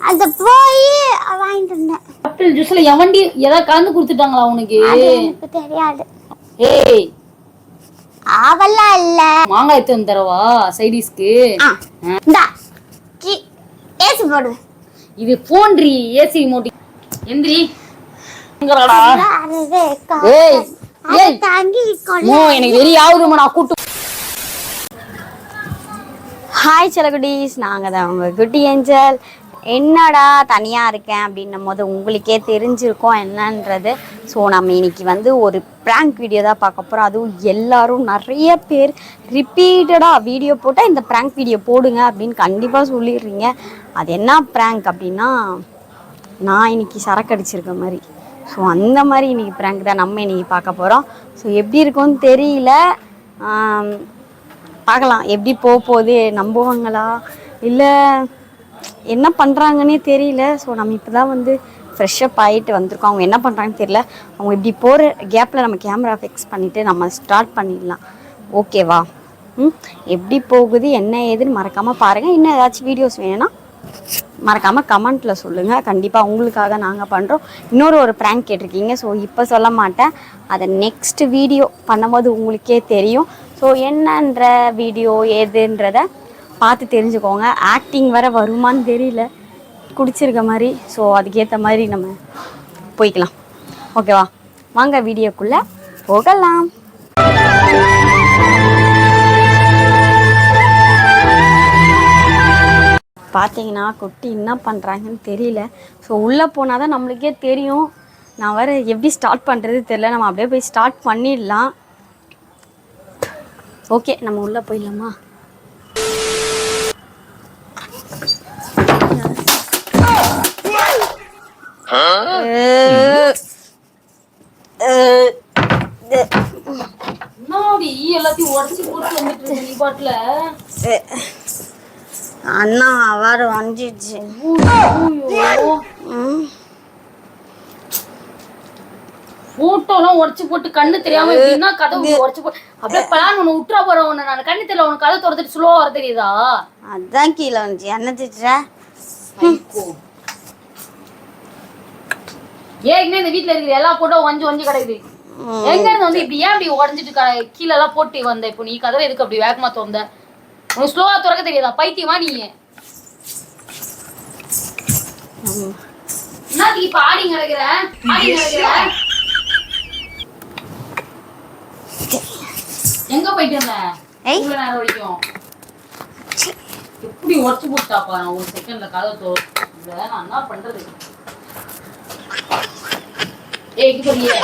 அது போய் வாங்கிட்டு வந்தேன். ஆப்பிள் ஜூஸ்ல எவண்டி ஏதாவது கலந்து கொடுத்துட்டாங்களா உனக்கு? எனக்கு தெரியாது. ஏய். அவெல்லாம் இல்ல. மாங்காய் எடுத்து வந்து தரவா சைடிஸ்க்கு இந்தா கி- ஏசி போடு. இது போன்றி ஏசி மோட்டி எந்திரி. எங்கடா அது க- ஏய் அதை ஏய். தாங்கி கொள்ள மோ எனக்கு வெறி ஆகுதுமா நான் கூட்டு. ஹாய் செலகுட்டீஸ் நாங்கள் தான் உங்கள் குட்டி ஏஞ்சல். என்னடா தனியாக இருக்கேன் அப்படின்னும் போது உங்களுக்கே தெரிஞ்சிருக்கோம் என்னன்றது. ஸோ நம்ம இன்னைக்கு வந்து ஒரு ப்ராங்க் வீடியோ தான் பார்க்க போகிறோம் அதுவும் எல்லாரும் நிறைய பேர் ரிப்பீட்டடாக வீடியோ போட்டால் இந்த ப்ராங்க் வீடியோ போடுங்க அப்படின்னு கண்டிப்பாக சொல்லிடுறீங்க. அது என்ன ப்ராங்க் அப்படின்னா நான் இன்னைக்கு சரக்கு அடிச்சிருக்க மாதிரி. ஸோ அந்த மாதிரி இன்னைக்கு ப்ராங்க் தான் நம்ம இன்னைக்கு பார்க்க போகிறோம் ஸோ எப்படி இருக்கும்னு தெரியல. பார்க்கலாம். எப்படி போக போகுது? நம்புவாங்களா? இல்லை என்ன பண்ணுறாங்கன்னே தெரியல. ஸோ நம்ம இப்போ தான் வந்து ஃப்ரெஷ்ஷப் ஆகிட்டு வந்திருக்கோம். அவங்க என்ன பண்ணுறாங்கன்னு தெரியல. அவங்க இப்படி போகிற கேப்பில் நம்ம கேமரா ஃபிக்ஸ் பண்ணிவிட்டு நம்ம ஸ்டார்ட் பண்ணிடலாம். ஓகேவா ம்? எப்படி போகுது என்ன ஏதுன்னு மறக்காமல் பாருங்கள் இன்னும் ஏதாச்சும் வீடியோஸ் வேணும்னா மறக்காமல் கமெண்ட்டில் சொல்லுங்கள் கண்டிப்பாக உங்களுக்காக நாங்கள் பண்ணுறோம் இன்னொரு ஒரு ப்ராங்க் கேட்டிருக்கீங்க. ஸோ இப்போ சொல்ல மாட்டேன். அதை நெக்ஸ்ட் வீடியோ பண்ணும்போது உங்களுக்கே தெரியும். ஸோ என்னன்ற வீடியோ ஏதுன்றதை பார்த்து தெரிஞ்சுக்கோங்க. ஆக்டிங் வர வருமான்னு தெரியல. குடிச்சிருக்க மாதிரி. ஸோ அதுக்கேற்ற மாதிரி நம்ம போய்க்கலாம். ஓகேவா வாங்க வீடியோக்குள்ளே போகலாம். பார்த்தீங்கன்னா குட்டி என்ன பண்ணுறாங்கன்னு தெரியல. ஸோ உள்ளே போனால் தான் நம்மளுக்கே தெரியும். நான் வேறு எப்படி ஸ்டார்ட் பண்ணுறது தெரியல. நம்ம அப்படியே போய் ஸ்டார்ட் பண்ணிடலாம். ஓகே நம்ம உள்ளே போயிடலாமா? அண்ணா அவர் வந்துச்சு போட்டோ எல்லாம் உடச்சு போட்டு கண்ணு தெரியாம எப்படின்னா கதவு உடச்சு போட்டு அப்படியே பிளான் ஒண்ணு விட்டுறா போற உன்னை நான் கண்ணு தெரியல உனக்கு கதை திறந்துட்டு ஸ்லோவா வர தெரியுதா? அதான் கீழே வந்துச்சு. என்ன திட்டுற ஏற்கனவே இந்த வீட்ல இருக்கிற எல்லா போட்டோ வஞ்சி வஞ்சி கிடக்குது. எங்க இருந்து வந்து இப்படி ஏன் இப்படி உடஞ்சிட்டு கீழ எல்லாம் போட்டு வந்த. இப்போ நீ கதவை எதுக்கு அப்படி வேகமா திறந்த உனக்கு ஸ்லோவா திறக்க தெரியாதா? பைத்தியமா நீ. என்னத்துக்கு இப்ப ஆடி கிடக்குற ஆடி கிடக்குற எங்க போயிட்டு இருந்த. இவ்வளவு நேரம் வரைக்கும். எப்படி உடச்சு போட்டாப்பா நான் ஒரு செகண்ட்ல கதை தோ நான் என்ன பண்றது? ஏய் இங்க போறியே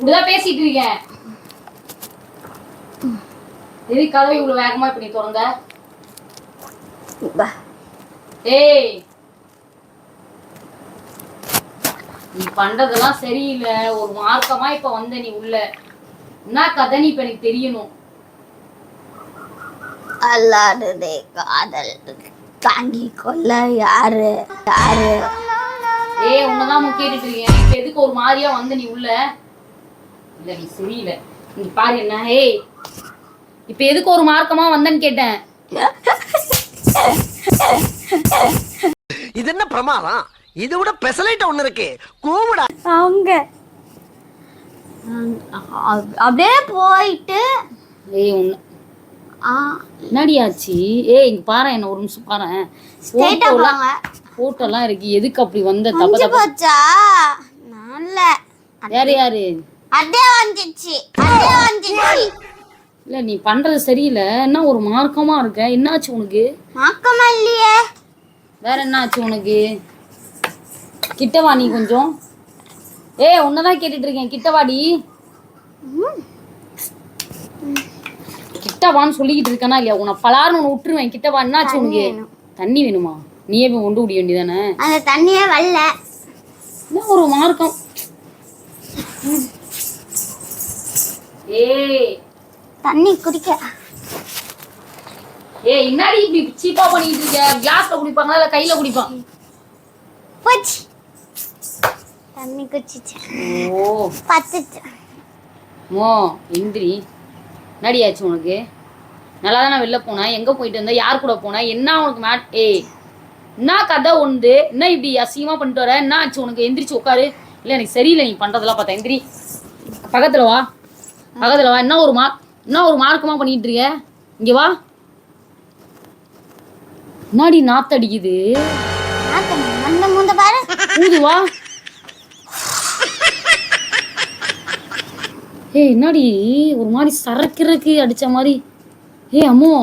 இப்படிதான் பேசிட்டு இருக்கேன். எது கதவை இவ்வளவு வேகமா இப்ப நீ திறந்த? ஏய். நீ பண்றதெல்லாம் சரியில்லை. ஒரு மார்க்கமா இப்ப வந்த நீ உள்ள. என்ன கதை நீ இப்ப எனக்கு தெரியணும்? அல்லாடுதே காதல். தாங்கி கொள்ள யாரு? யாரு? ஏய் உன்னதான் கேட்டுட்டு இருக்கேன். எதுக்கு ஒரு மாதிரியா வந்து நீ உள்ள? இல்ல நீ சரியில்லை நீ பாரு என்ன ஏய் இப்ப எதுக்கு ஒரு மார்க்கமா வந்தேன்னு கேட்டேன்? இது என்ன பிரமாதம்? இது விட பெசலைட் ஒண்ணு இருக்கு. கூவுடா. அவங்க அப்படியே போயிட்டு. ஏய் உன்ன ஆ, என்னடி ஆச்சு? ஏய் இங்க பாரு என்ன ஒரு நிமிஷம் பாரு. போங்க. போட்டோலாம் இருக்கு. எதுக்கு அப்படி வந்த? தப்ப போச்சா? நல்ல யாரு யாரு? அதே வந்துச்சு அதே வந்துச்சு இல்ல நீ பண்றது சரியில்லை. என்ன ஒரு மார்க்கமா இருக்க? என்னாச்சு உனக்கு? மாக்கமா இல்லையே. வேற என்ன ஆச்சு உனக்கு? கிட்ட வா நீ கொஞ்சம்? ஏய் உன்னதான் கேட்டுட்டு இருக்கேன் கிட்ட வாடி கிட்ட வான்னு சொல்லிக்கிட்டு இருக்கேனா இல்லையா? உன்னை பலார்னு உன்னை விட்டுருவேன். கிட்ட வா என்னாச்சு உனக்கு? தண்ணி வேணுமா? நீயே போய் கொண்டு குடிக்க வேண்டியதானே? அந்த தண்ணியே வரல. ஒரு மார்க்கம்? ஏய். தண்ணி குடிக்க. ஏய் என்னடி இப்படி சீப்பா பண்ணிட்டு இருக்க? கிளாஸ்ல குடிப்பாங்களா இல்ல கையில குடிப்பாங்க? போச்சு. தண்ணி குடிச்சிச்சேன் ஓ. பத்துச்சு மோ எந்திரி. நடியாச்சு உனக்கு? நல்லா தானே வெளில போனா? எங்க போயிட்டு இருந்த யார் கூட போனா? என்ன உனக்கு மேட் ஏய். என்ன கதை உண்டு. என்ன இப்படி அசிங்கமா பண்ணிட்டு வர என்ன ஆச்சு உனக்கு எந்திரிச்சு உட்காரு. இல்ல எனக்கு சரியில்லை நீ பண்றதெல்லாம் பார்த்தா எந்திரி. பக்கத்துல வா. பக்கத்துல வா. என்ன ஒரு மா என்ன ஒரு மார்க்கமா பண்ணிட்டு இருக்க? இங்க வா. முன்னாடி நாத்தடிக்குது அடிக்குது? வா. ஏய் என்னடி? ஒரு மாதிரி சரக்கிறதுக்கு அடிச்ச மாதிரி. ஏய் அம்மோ.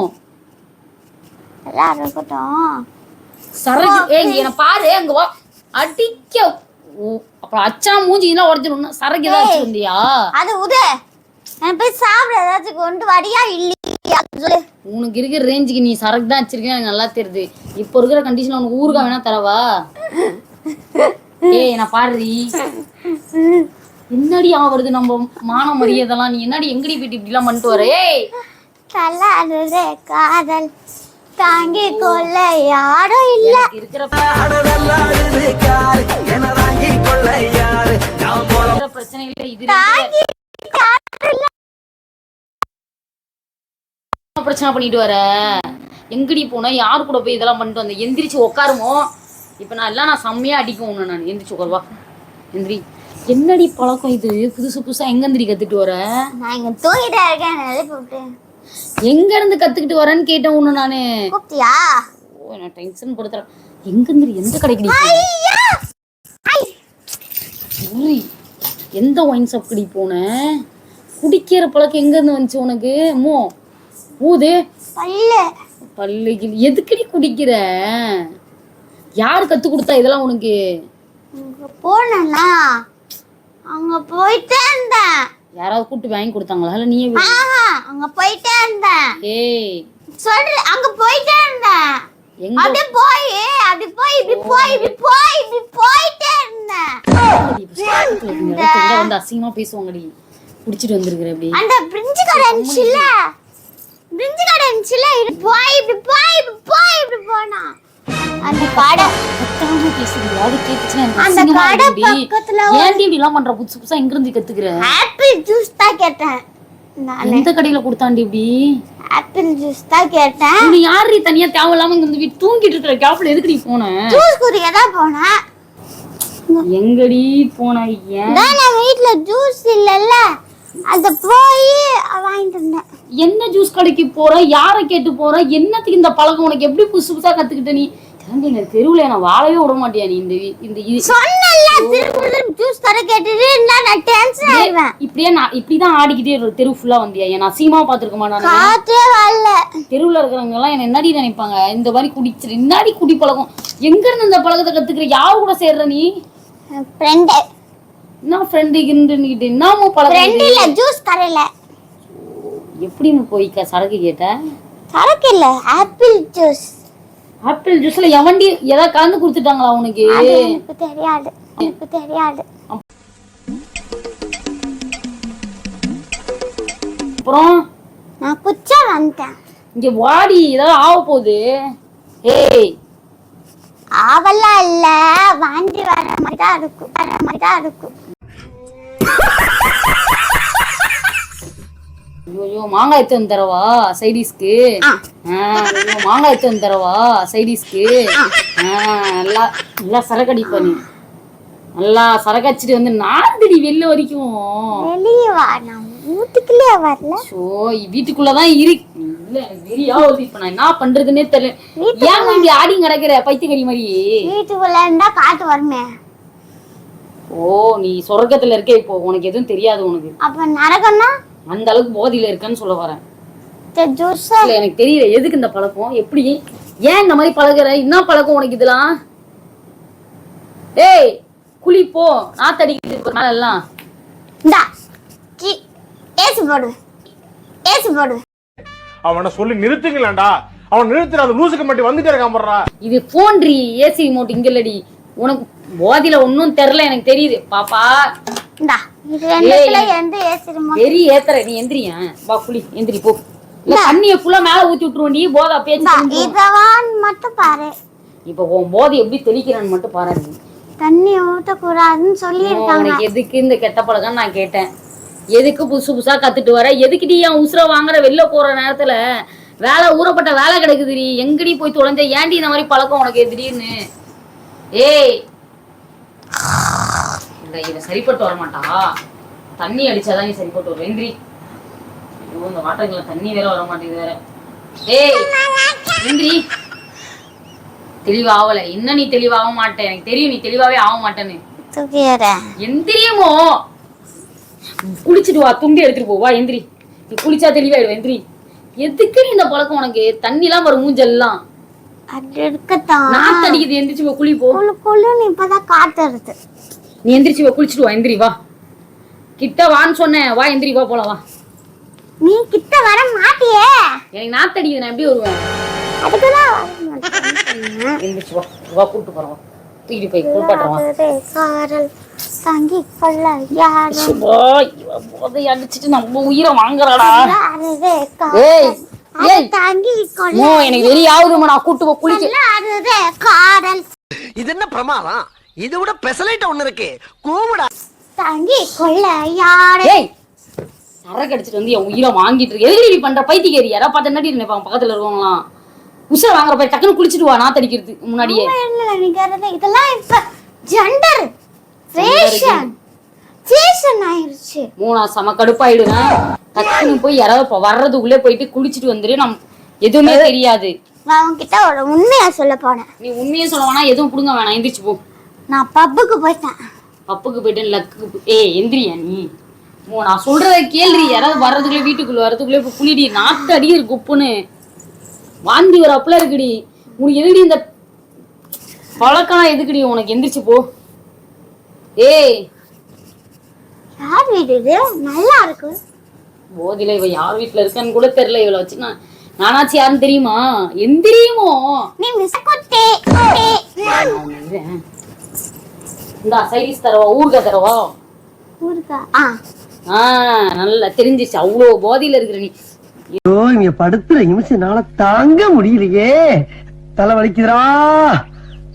எல்லாம் இருக்கட்டும். சரக்கு. ஏய் என்ன பாரு அங்க வா. அடிக்க. அப்புறம் அச்சா மூஞ்சி எல்லாம் உடஞ்சிடும் சரக்கு ஏதாவது வச்சிருந்தியா அது உது. நான் போய் சாப்பிட ஏதாச்சும் கொண்டு வரியா இல்லையா சொல்லு. உனக்கு இருக்கிற ரேஞ்சுக்கு நீ சரக்கு தான் வச்சிருக்கேன் எனக்கு நல்லா தெரியுது. இப்போ இருக்கிற கண்டிஷன்ல உனக்கு ஊறுகாய் வேணா தரவா? ஏய் நான் பாடுறி என்னடி ஆவறது நம்ம மான மரியாதைலாம் நீ என்னடி எங்கடி போயிட்டு இப்படி எல்லாம் பண்ணிட்டு வர? ஏய். காதல். தாங்கி கொள்ள யாரும் இல்ல. பிரச்சனை பண்ணிட்டு வர? எங்கடி போன? யார் கூட போய் இதெல்லாம் பண்ணிட்டு வந்த? எந்திரிச்சு உட்காருமோ இப்ப நான் எல்லாம் நான் செம்மையா அடிக்கும் உன்னை நான். எந்திரிச்சு உட்காருவா எந்திரி. என்னடி பழக்கம் இது? புதுசு புதுசா எங்க எந்திரி கத்துட்டு வர? நான் இங்க தூங்கிட்டே இருக்கேன் எங்க இருந்து கத்துக்கிட்டு வரேன்னு கேட்டேன் உன்னை நானு. கூப்பிட்டியா? ஓ நான் டென்ஷன் படுத்துறேன். எங்க இருந்து எந்த கடைக்கு நீ போன? எந்த ஒயின் ஷாப் கடி போன? குடிக்கிற பழக்கம் எங்க இருந்து வந்துச்சு உனக்கு? மோ ஊது. பல்லு. பல்லு எதுக்குடி குடிக்கிற? யார் கத்து கொடுத்தா இதெல்லாம் உனக்கு? போனேன்னா அங்க போயிட்டே இருந்தேன். யாராவது கூட்டு வாங்கி கொடுத்தாங்களா? இல்ல நீயே அங்க போயிட்டே இருந்தேன். ஏய். சொல்றேன் அங்க போயிட்டே இருந்தேன். எங்க அப்படியே போய் அப்படி போய் இப்படி போய் இப்படி போய் இப்படி போயிட்டே இருந்தேன். வந்து அசிங்கமா பேசுவாங்கடி. குடிச்சிட்டு வந்திருக்கிற அப்படி அந்த பிரிஞ்சு கடை இருந்துச்சுல்ல? பிரிஞ்சு கடை இருந்துச்சுல்ல? இப்படி போய் இப்படி போய் இப்படி போய் இப்படி போனா அந்த கடை கத்தாம பேசுறீங்க அது கேட்டுச்சுன்னா எனக்கு அந்த அசிங்கமா கடை இருக்குடி. பக்கத்துல ஏன்டி இப்படி எல்லாம் பண்ற? புதுசு புதுசா எங்க இருந்து கத்துக்கிற? ஆப்பிள் ஜூஸ் தான் கேட்டேன் நான். எந்த கடையில கொடுத்தாண்டி இப்படி ஆப்பிள் ஜூஸ் தான் கேட்டேன். நீ யாரு தனியா தேவையில்லாம இங்க வீட்டு தூங்கிட்டு இருக்கிற கேப்ல போன? ஜூஸ் குடிக்க தான் போனேன். எங்கடி போன ஏன்? நம்ம வீட்ல ஜூஸ் இல்லல்ல. அத போய் வாங்கிட்டு வந்தேன். என்ன ஜூஸ் கடைக்கு போற? யாரை கேட்டு போற? என்னத்துக்கு இந்த பழக்கம்? உனக்கு எப்படி புதுசு புதுசா கத்துக்கிட்ட நீ? ஏன்டி இந்த தெருவுல நான் வாழவே விட மாட்டியா நீ? இந்த இந்த இது. சொன்னல ஜூஸ் தர கேட்டுட்டு இருந்தா நான் டென்ஷன் ஆயிடுவேன் இப்படியே நான் இப்படிதான் ஆடிக்கிட்டே இரு- தெரு ஃபுல்லா வந்தியா? என் அசிங்கமா பாத்துருக்க மாட்டானு காத்தே வரல. தெருவுல இருக்கிறவங்க எல்லாம் என்ன என்னடி நினைப்பாங்க? இந்த மாதிரி குடிச்சிரு இன்னாடி குடி பழக்கம்? எங்க இருந்து இந்த பழக்கத்தை கத்துக்கிற? யார் கூட சேர்ற நீ? ஃப்ரெண்ட் என்ன ஃப்ரெண்டு கிண்டுன்னுக்கிட்டு என்னமோ பழக்கம் ஃப்ரெண்ட்? இல்ல ஜூஸ் கடையில எப்படி போய் சரக்கு கேட்ட? சரக்கு இல்ல ஆப்பிள் ஜூஸ் ஆப்பிள் ஜூஸ்ல எவண்டி ஏதாவது கலந்து கொடுத்துட்டாங்களா உனக்கு? எனக்கு தெரியாது. எனக்கு தெரியாது. அப்புறம்? நான் குச்சா வந்துட்டேன். இங்க வாடி ஏதாவது ஆக போகுது. ஏய். ஆவெல்லாம் இல்ல வாந்தி வர மாதிரி தான் இருக்கும் வர மாதிரி தான் இருக்கும். ஐயோ மாங்காய் எடுத்து வந்து தரவா சைடிஸ்க்கு. ஐயோ மாங்காய் எடுத்து வந்து தரவா சைடிஸ்க்கு? நல்லா நல்லா சரக்கு அடிப்பா நீ. நல்லா சரக்கு அடிச்சிட்டு வந்து நார்ந்தடி வெளில வரைக்கும். வெளியே வா நான் வீட்டுக்குள்ளே வரல. ஸோ வீட்டுக்குள்ளதான் இருக்கு இல்ல வெறியா வருது இப்ப நான் என்ன பண்றதுன்னே தெரியல ஏன் இப்படி ஆடி கிடக்குற பைத்தியக்கறி மாதிரி? வீட்டுக்குள்ள இருந்தா காத்து வருமே. ஓ நீ சொர்க்கத்துல இருக்க இப்போ உனக்கு எதுவும் தெரியாது உனக்கு. அப்ப நரகம்னா அந்த அளவுக்கு போதையில இருக்கேன்னு சொல்ல வரேன். எனக்கு தெரியல. எதுக்கு இந்த பழக்கம்? எப்படி? ஏன் இந்த மாதிரி பழகுற? என்ன பழக்கம் உனக்கு இதெல்லாம்? ஏய் குளி போ. நாத்தடிக்கிட்டு இருக்க மேல எல்லாம். இந்தா கி- ஏசி போடு. ஏசி போடு. அவனை சொல்லி நிறுத்துங்களேன்டா. அவன் நிறுத்துற அந்த லூசுக்கு மட்டும் வந்துட்டே இருக்கான் போடுறா. இது போன்றி ஏசி ரிமோட் இங்க இல்லடி. உனக்கு போதில ஒன்னும் தெரியல எனக்கு தெரியுது. பாப்பா? வெறி ஏத்துற நீ எந்திரியா? வா குளி எந்திரி போ. இல்ல தண்ணிய ஃபுல்லா மேல ஊத்தி விட்டுருவண்டி போதா பேச்சு. இதவான் மட்டும் பாரு. இப்ப உன் போதை எப்படி தெளிக்கிறான்னு மட்டும் பாரு நீ. தண்ணி ஊத்தக்கூடாதுன்னு சொல்லியிருக்காங்க. உனக்கு எதுக்கு இந்த கெட்ட பழக்கம் நான் கேட்டேன். எதுக்கு புதுசு புதுசா கத்துட்டு வர? எதுக்குடி என் உசுர வாங்குற வெளில போற நேரத்துல வேலை ஊறப்பட்ட வேலை கிடக்குதுடி. எங்கடி போய் தொலைஞ்ச? ஏன்டி இந்த மாதிரி பழக்கம் உனக்கு திடீர்னு? ஏய். இல்ல இவன் சரிப்பட்டு வர மாட்டா தண்ணி அடிச்சாதான் நீ சரிப்பட்டு வரும் எந்திரி ஐயோ இந்த வாட்டர்ல தண்ணி வேற வர மாட்டேங்குது வேற. ஏய் எந்திரி தெளிவாகல இன்னும் நீ தெளிவாக மாட்டேன் எனக்கு தெரியும் நீ தெளிவாவே ஆக மாட்டேன்னு. எந்திரியமோ. குளிச்சுட்டு வா துண்டி எடுத்துட்டு போ. வா எந்திரி. நீ குளிச்சா தெளிவாயிடுவ எந்திரி. எதுக்கு இந்த பழக்கம் உனக்கு? தண்ணிலாம் வரும் மூஞ்செல்லாம். நாத்து அடிக்குது எந்திரிச்சு போ குளி போ. குழு குழுன்னு இப்பதான் காத்துறது நீ எந்திரிச்சு போ குளிச்சுட்டு வா எந்திரி வா. கிட்ட வான்னு சொன்னேன் வா எந்திரி வா போலாம் வா. நீ கிட்ட வர மாட்டியே. எனக்கு நாத்து அடிக்குது நான் எப்படி வருவேன். எந்திரிச்சு வா வா கூப்பிட்டு போறோம் வா. தூக்கிட்டு போய் குளிப்பாட்டுறோம் தங்கி கொள்ள யாரு சுபா, இவ போதை அடிச்சிட்டு நம்ம உயிரை வாங்குறாடா. ஏய் காரல் ஏய் தங்கி கொள்ள மோ எனக்கு வெளிய ஆகுதுமா நான் கூட்டு போ குளிக்க காரல் இது என்ன பிரமாதம்? இது விட பெசலைட் ஒண்ணு இருக்கு. கூவுடா. தங்கி கொள்ள யாரு? சரக்கு அடிச்சிட்டு வந்து என் உயிரை வாங்கிட்டு இருக்கு. எதுக்கு இப்படி பண்ற பைத்தியக்காரி? யாரா பார்த்து என்னடி நினைப்பாங்க? பக்கத்துல இருக்கவங்களாம் உசுர வாங்குற போய் டக்குன்னு குளிச்சுட்டு வா நாத்து அடிக்கிறதுக்கு முன்னாடியே. இதெல்லாம் இப்ப ஜெண்டர் ஃபேஷன் ஃபேஷன் ஆயிருச்சு. மூணா செம கடுப்பாயிடுவேன். டக்குன்னு போய் யாராவது வர்றதுக்குள்ளே போயிட்டு குளிச்சுட்டு வந்துரு. நம் எதுவுமே தெரியாது. நான் உன்கிட்ட ஒரு உண்மையா சொல்ல போனேன். நீ உண்மையே சொல்ல வேணாம் எதுவும் புடுங்க வேணாம். எந்திரிச்சு போ. நான் பப்புக்கு போயிட்டேன். பப்புக்கு போயிட்டு லக்கு ஏய் எந்திரியா நீ? மோ நான் சொல்றத கேள்றி யாராவது வர்றதுக்குள்ளே வீட்டுக்குள்ள வர்றதுக்குள்ளே இப்போ குளிடி. நாத்து அடிக்கிற குப்புன்னு வாந்தி வர அப்பல இருக்குடி. உனக்கு எதுக்குடி இந்த பழக்கம் எதுக்குடி? உனக்கு எந்திரிச்சு போ. ஏய். யார் வீடு இது? நல்லா இருக்கு. போதில இவ யார் வீட்டுல இருக்கான்னு கூட தெரியல. இவளை வச்சு நான் நானாச்சு யாருன்னு தெரியுமா? எந்திரியுமோ நீ மிஸ் குட்டி இந்த சைடிஸ் தரவா ஊர்கா தரவா? ஊருக்கா ஆ நல்லா தெரிஞ்சிச்சு. அவ்வளோ போதையில இருக்கிற நீ. ஐயோ இங்க படுத்துற நிமிஷம்னால தாங்க முடியலையே. தலை வலிக்குதுடா.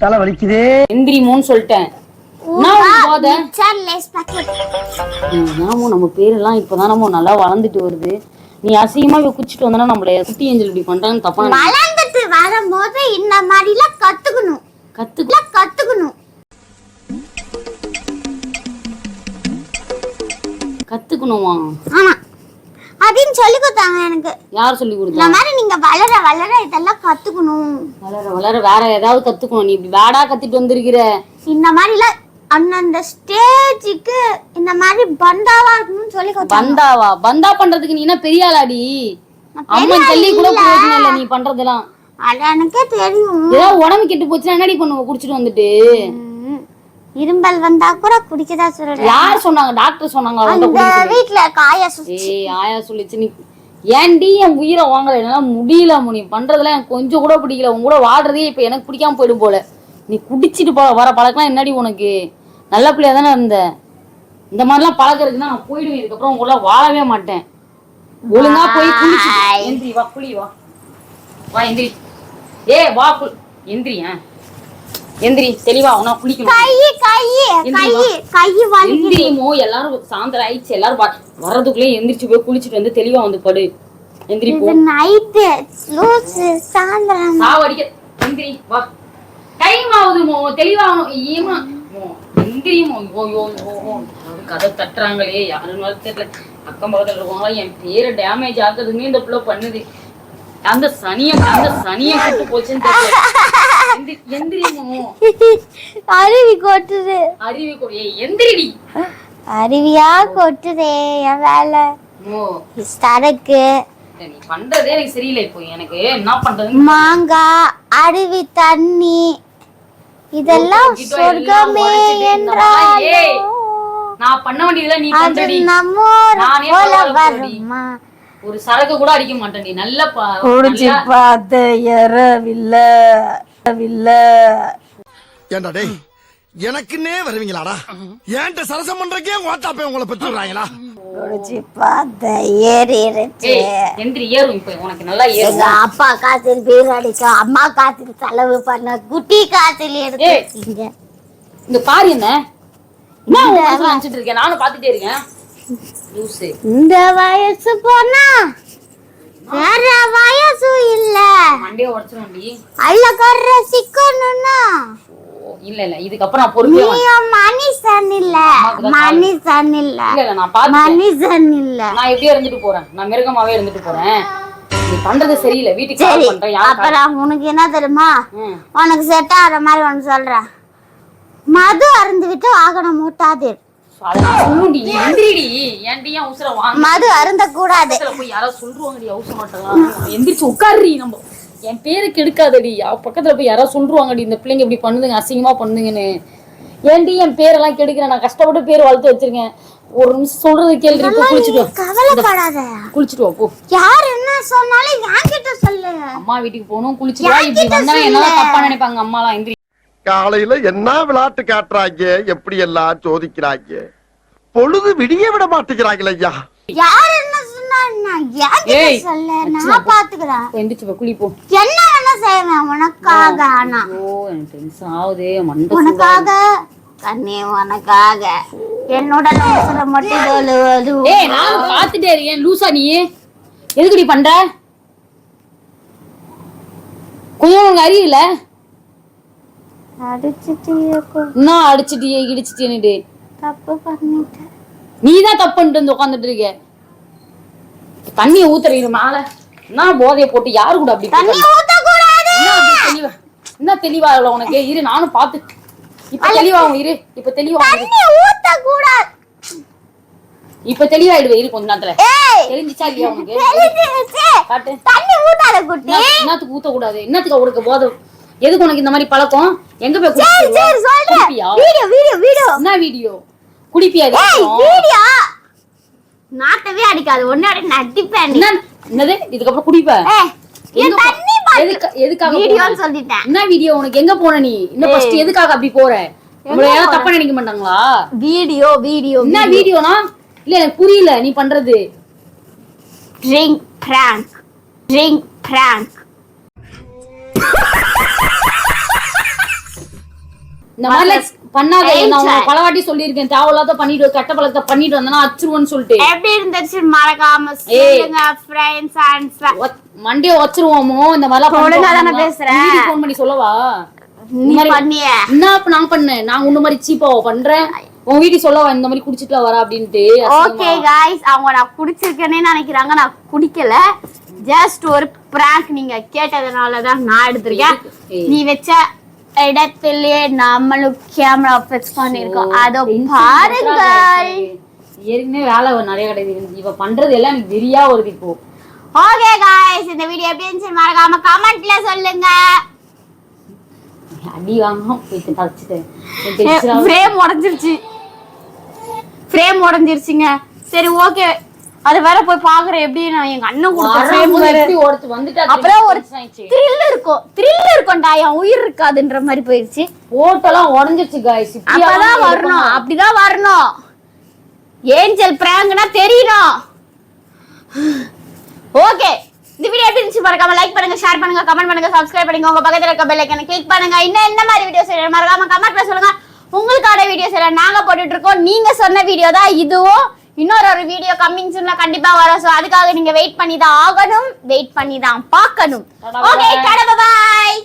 தலை வலிக்குதே. எந்திரிமோன்னு சொல்லிட்டேன். நம்ம பேரெல்லாம் இப்பதான் நம்ம நல்லா வளர்ந்துட்டு வருது. நீ அசிங்கமா இவ குச்சிட்டு வந்தனா நம்மள குட்டி ஏஞ்சல் இப்படி பண்றான்னு தப்பா வளர்ந்துட்டு வரும்போது இந்த மாதிரிலாம் கத்துக்கணும். கத்துக்க. எல்லாம் கத்துக்கணும். கத்துக்கணுமா? ஆமா. அப்படின்னு சொல்லி கொடுத்தாங்க எனக்கு. யார் சொல்லி இந்த கொடுத்தா மாதிரி நீங்க வளர வளர இதெல்லாம் கத்துக்கணும். வளர வளர வேற ஏதாவது கத்துக்கணும். நீ இப்படி பேடா கத்திட்டு வந்திருக்கிற. இந்த மாதிரிலாம் அந்தந்த ஸ்டேஜுக்கு இந்த மாதிரி பந்தாவா இருக்கணும்னு சொல்லி பந்தாவா? பந்தா பண்றதுக்கு நீ என்ன பெரிய ஆளாடி? அம்மன் தள்ளி கூட பிரயோஜனம் இல்ல நீ பண்றதெல்லாம். அது எனக்கே தெரியும். ஏதாவது உடம்பு கெட்டு போச்சுன்னா என்னடி பண்ணுவ? குடிச்சிட்டு வந்துட்டு. இரும்பல் வந்தா கூட குடிக்கதா சொல்றேன். யார் சொன்னாங்க? டாக்டர் சொன்னாங்க சொல்லி. வீட்ல காய சுத்தி ஏய் ஆயா சொல்லிச்சு. நீ ஏன்டி என் உயிரை வாங்கல? என்னால முடியல. நீ பண்றதெல்லாம் எனக்கு கொஞ்சம் கூட பிடிக்கல. உன் கூட வாடுறதே இப்ப எனக்கு பிடிக்காம போயிடும் போல. நீ குடிச்சிட்டு போ வர பழக்கம் என்னடி உனக்கு? நல்ல பிள்ளையா தானே இருந்த இந்த மாதிரிலாம் பழக்கம் இருக்குன்னா நான் போயிடுவேன். இதுக்கப்புறம் உங்க கூட வாழவே மாட்டேன். ஒழுங்கா போய் குளிச்சு எந்திரி வா குளி வா. வா எந்திரி. ஏ வா குளி. எந்திரி ஆ. எந்திரி தெளிவா உனா குளிக்கணும். கை கை கை கை வலி எந்திரியுமோ எல்லாரும் சாயந்தரம் ஆயிடுச்சு. எல்லாரும் வர்றதுக்குள்ளே எந்திரிச்சு போய் குளிச்சுட்டு வந்து தெளிவா வந்து படு. எந்திரி போ. நைட்டு லூசு சாயந்தரம். சாவடிக்க. எந்திரி வா. டைம் ஆகுது தெளிவாகணும் ஏமா மோ எந்திரியுமோ ஓ யோ யோ யோ. யாரும் கதை தட்டுறாங்களே யாருன்னு தெரியல. அக்கம் பக்கத்துல இருக்கவங்களாம் என் பேரை டேமேஜ் ஆக்குறதுமே இந்த பிள்ளை பண்ணுது. அந்த சனிய அந்த சனிய கூட்டு போச்சுன்னு தெரியல. எந்திரி எந்திரியுமோ அருவி கொட்டுது. அறிவு கொடு எந்திரிடி. அருவியா கொட்டுதே என் வேலை. மோ சரக்கு நீ பண்றதே எனக்கு சரியில்லை. இப்போ எனக்கு என்ன பண்றது? மாங்காய் அருவி தண்ணி. இதெல்லாம் சொர்க்கமே என்றாலும் நான் பண்ண வேண்டியதுல நீ பண்றடி. நானே போல. வருமா? ஒரு சரக்கு கூட அடிக்க மாட்டேன்டி. நல்ல பா- குடிச்சு நல்லா- பார்த்து எறவில்ல எறவில்ல ஏண்டா டேய் எனக்குன்னே வருவீங்களாடா? ஏன்ட்ட சரசம் பண்றக்கே ஓட்டாப்பே உங்களை பெற்றுறாங்களா குடிச்சு பார்த்து ஏறிடுச்சு ஏய், எந்திரி ஏறும் இப்ப. உனக்கு நல்லா ஏறும். எங்க அப்பா காசில் பீர் அடிக்க அம்மா காசில் செலவு பண்ண குட்டி காசில் எடுத்துருக்கீங்க இந்த பாரு என்ன. என்ன நினைச்சிட்டு இருக்கேன்? நானும் பாத்துட்டே இருக்கேன். லூசு. இந்த வயசு போனா வேற வயசும் இல்ல. மண்டே உடச்சிரும்டி அல்ல கர்ற சிக்கணும்னா இல்ல. இல்ல இதுக்கப்புறம் மனுஷன் இல்ல மனுஷன் இல்ல. இல்ல நான் பாத்து மனுஷன் இல்ல. நான் எப்படியே இருந்துட்டு போறேன். நான் மிருகமாவே இருந்துட்டு போறேன். நீ பண்றது சரியில்லை. வீட்டுக்கு சரி கால் பண்றேன். யாரு அப்புறம் உனக்கு என்ன தெரியுமா. உனக்கு செட் ஆகிற மாதிரி ஒன்று சொல்றேன் மது அருந்துவிட்டு வாகனம் மூட்டாதீர் மது அருந்த கூடாது போய் யாராவது எந்திரிச்சு நம்ம. என் பேரு கெடுக்காதடி அவ பக்கத்துல போய் யாராவது சொல்லுவாங்கடி இந்த பிள்ளைங்க இப்படி பண்ணுதுங்க அசிங்கமா பண்ணுதுங்கன்னு. ஏன்டி என் பேரெல்லாம் கெடுக்கிறேன் நான் கஷ்டப்பட்டு பேர் வளர்த்து வச்சிருக்கேன். ஒரு நிமிஷம் சொல்றது கேள்வி இப்போ குளிச்சுட்டு குளிச்சுட்டு வா போ. யார் என்ன சொன்னாலும் என்கிட்ட சொல்லு. அம்மா வீட்டுக்கு போகணும் குளிச்சுட்டு வா. இப்படி வந்தா என்னதான் தப்பா நினைப்பாங்க அம்மாலாம் எந்திரி. காலையில என்ன விளையாட்டு காட்டுறாங்க எப்படி எல்லாம் சோதிக்கிறாங்க? பொழுது விடிய விட மாட்டேங்கிறாங்களே ஐயா. யார் என்ன எந்திரிச்சு குளி போ என்ன வேணா செய்வேன் உனக்காக ஆனா. ஐயோ எனக்கு டென்ஷன் ஆகுதே மண்டை உனக்காக? கண்ணே உனக்காக. என்னோட அவசர மட்டும் தொழுவது ஏய் நான் பாத்துட்டே இருக்கேன் லூசா நீ எதுக்குடி பண்ற? கொஞ்சம் உனக்கு அறியல? என்ன அடிச்சிட்டியே இடிச்சிட்டேன்னுட்டு தப்பு பண்ணிட்டேன். நீ தான் தப்பு பண்ணிட்டு வந்து உட்காந்துட்டு இருக்க. தண்ணியை ஊத்துறீங்க மேல. என்ன போதைய போட்டு யாரு கூட அப்படி தண்ணி போறாங்க? ஊத்த கூடாது என்ன அப்படி தெளிவா என்ன தெளிவா இல்ல உனக்கு? இரு நானும் பாத்து இப்ப தெளிவாகும் இரு. இப்ப தெளிவாகும் இரு. தண்ணி ஊத்த கூடாது இப்ப தெளிவாயிடுவே இரு கொஞ்ச நேரத்துல. தெரிஞ்சிச்சா இல்லையா உனக்கு. காட்டு. தண்ணி ஊத்தாத குட்டி! என்ன- என்னத்துக்கு ஊத்த கூடாது என்னத்துக்கு உனக்கு போதை? எதுக்கு உனக்கு இந்த மாதிரி பழக்கம்? எங்க போய் சரி குடிப்பியா? சரி சொல்றேன்? Video video video. என்ன வீடியோ? குடிப்பியா? வீடியோ! நாட்டவே அடிக்காது. ஒன்னோட நடிப்பேன் என்னது? இதுக்கப்புறம் குடிப்ப? ஏய் எங்க என் போ- தண்ணி பாத்து எதுக்கு- எதுக்காக வீடியோன்னு? சொல்லிட்டேன். என்ன வீடியோ? உனக்கு எங்க போன நீ? இன்னும் ஃபர்ஸ்ட் எதுக்காக அப்படி போற? உங்களை யாரும் தப்பா நினைக்க மாட்டாங்களா? வீடியோ வீடியோ என்ன வீடியோனா? இல்ல எனக்கு புரியல. நீ பண்றது. ட்ரிங்க் பிராங்க் ட்ரிங்க் பிராங்க் இந்த மாதிரி பண்ணாத நான் உனக்கு சார். பல வாட்டி சொல்லியிருக்கேன். தேவையில்லாத பண்ணிட்டு கெட்ட பழக்கத்தை பண்ணிட்டு வந்தனா அச்சுருவன்னு சொல்லிட்டு. எப்படி இருந்துச்சு மறக்காம. சொல்லுங்க ஃப்ரெண்ட்ஸ் அண்ட் மண்டையை வச்சிருவோமோ இந்த ஒழுங்கா தானே பேசுறேன். ஃபோன் பண்ணி சொல்லவா? நீ பண்ணிய. என்ன அப்ப நான் பண்ணேன். நான் உன்ன மாதிரி சீப்பா பண்றேன். உன் வீட்டுக்கு சொல்லவா இந்த மாதிரி குடிச்சிட்டு வரா அப்படின்ட்டு. ஓகே காய்ஸ் அவங்க நான் குடிச்சிருக்கேனே நினைக்கிறாங்க. நான் குடிக்கல. ஜஸ்ட் ஒரு பிராங்க் நீங்க கேட்டதுனால தான் நான் எடுத்திருக்கேன். நீ வச்ச இடத்திலேயே நம்மளும் கேமரா ஃபிக்ஸ் பண்ணிருக்கோம் அதோ பாருங்க ஏற்கனவே வேலை நிறைய கிடையாது இவ பண்றது எல்லாம் எனக்கு வெறியா வருது இப்போ. ஓகே காய்ஸ் இந்த வீடியோ எப்படி இருந்துச்சு மறக்காம கமெண்ட்ல சொல்லுங்க. அடி வாங்காம போயிட்டு தச்சுட்டேன். ஃப்ரேம் உடைஞ்சிருச்சு. ஃப்ரேம் உடைஞ்சிருச்சுங்க. சரி ஓகே அது வேற போய் பாக்குறேன் எப்படி நான் எங்க அண்ணன் கொடுத்த அப்பதான் ஒரு த்ரில் இருக்கும் த்ரில் இருக்கும்டா என் உயிர் இருக்காதுன்ற மாதிரி போயிருச்சு. போட்டெல்லாம் உடஞ்சிருச்சு காய்ஸ் அப்பதான் வரணும் அப்படிதான் வரணும். ஏஞ்சல் பிராங்க்னா தெரியணும். ஓகே இந்த வீடியோ எப்படி இருந்துச்சு மறக்காம லைக் பண்ணுங்க ஷேர் பண்ணுங்க கமெண்ட் பண்ணுங்க சப்ஸ்கிரைப் பண்ணுங்க. உங்க பக்கத்துல இருக்க பெல் ஐக்கனை கிளிக் பண்ணுங்க. இன்னும் என்ன மாதிரி வீடியோஸ் மறக்காம கமெண்ட்ல சொல்லுங்க. உங்களுக்கான வீடியோஸ் எல்லாம் நாங்க போட்டுட்டு இருக்கோம். நீங்க சொன்ன வீடியோ தான் இதுவும். இன்னொரு ஒரு வீடியோ கம்மிங் சூன்ல கண்டிப்பா வரும். சோ அதுக்காக நீங்க வெயிட் பண்ணி தான் ஆகணும் வெயிட் பண்ணி தான் பார்க்கணும் ஓகே கடை பாய்